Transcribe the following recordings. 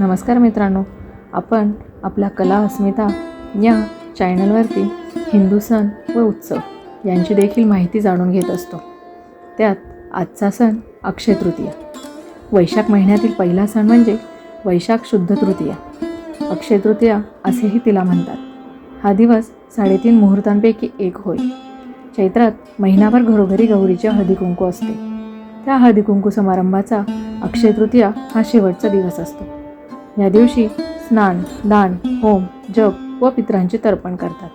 नमस्कार मित्रांनो. आपण आपल्या कला अस्मिता या चॅनलवरती हिंदू सण व उत्सव यांची देखील माहिती जाणून घेत असतो. त्यात आजचा सण अक्षय तृतीया. वैशाख महिन्यातील पहिला सण म्हणजे वैशाख शुद्ध तृतीया. अक्षय तृतीया असेही तिला म्हणतात. हा दिवस साडेतीन मुहूर्तांपैकी एक होय. चैत्रात महिनाभर घरोघरी गौरीच्या हळदीकुंकू असते. त्या हळदीकुंकू समारंभाचा अक्षय तृतीया हा शेवटचा दिवस असतो. या दिवशी स्नान दान होम जप व पित्रांचे तर्पण करतात.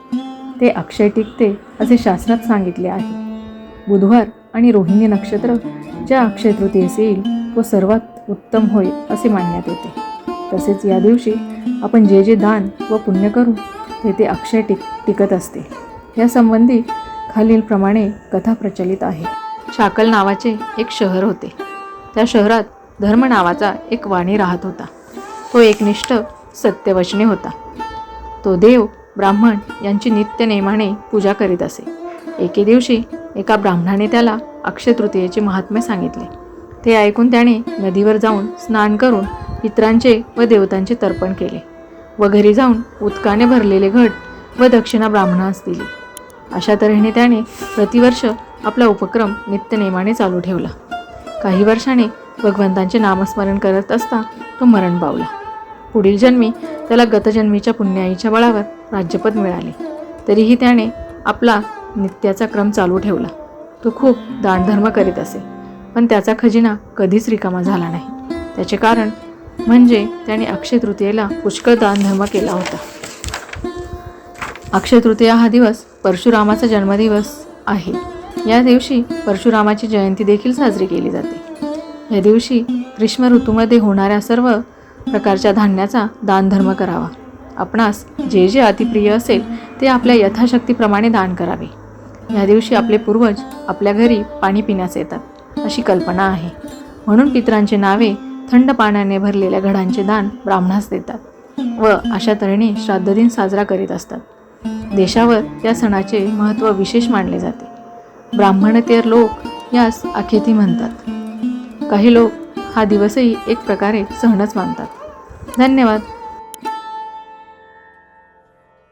ते अक्षय टिकते असे शास्त्रात सांगितले आहे. बुधवार आणि रोहिणी नक्षत्र ज्या अक्षय तृतीयेस येईल तो सर्वात उत्तम होय असे मानण्यात येते. तसेच या दिवशी आपण जे जे दान व पुण्य करू ते ते अक्षय टिक टिकत असते. यासंबंधी खालीलप्रमाणे कथा प्रचलित आहे. शाकल नावाचे एक शहर होते. त्या शहरात धर्म नावाचा एक वाणी राहत होता. तो एकनिष्ठ सत्यवचने होता. तो देव ब्राह्मण यांची नित्य नेमाने पूजा करीत असे. एके दिवशी एका ब्राह्मणाने त्याला अक्षय तृतीयेचे महात्म्य सांगितले. ते ऐकून त्याने नदीवर जाऊन स्नान करून पित्रांचे व देवतांचे तर्पण केले व घरी जाऊन उदकाने भरलेले घट व दक्षिणा ब्राह्मणास दिली. अशा तऱ्हेने त्याने प्रतिवर्ष आपला उपक्रम नित्यनेमाने चालू ठेवला. काही वर्षाने भगवंतांचे नामस्मरण करत असता तो मरण पावला. पुढील जन्मी त्याला गतजन्मीच्या पुण्याईच्या बळावर राज्यपद मिळाले. तरीही त्याने आपला नित्याचा क्रम चालू ठेवला. तो खूप दानधर्म करीत असे. पण त्याचा खजिना कधीच रिकामा झाला नाही. त्याचे कारण म्हणजे त्याने अक्षय तृतीयेला पुष्कळ दानधर्म केला होता. अक्षय तृतीया हा दिवस परशुरामाचा जन्मदिवस आहे. या दिवशी परशुरामाची जयंती देखील साजरी केली जाते. या दिवशी ग्रीष्म ऋतूमध्ये होणाऱ्या सर्व प्रकारच्या धान्याचा दानधर्म करावा. आपणास जे जे अतिप्रिय असेल ते आपल्या यथाशक्तीप्रमाणे दान करावे. या दिवशी आपले पूर्वज आपल्या घरी पाणी पिण्यास येतात अशी कल्पना आहे. म्हणून पित्रांचे नावे थंड पाण्याने भरलेल्या घडांचे दान ब्राह्मणास देतात व अशा तऱ्हेने श्राद्ध दिन साजरा करीत असतात. देशावर या सणाचे महत्त्व विशेष मानले जाते. ब्राह्मणतेर लोक यास अखेती म्हणतात. काही लोक हा दिवसही एक प्रकारे सहनच मानतात. धन्यवाद.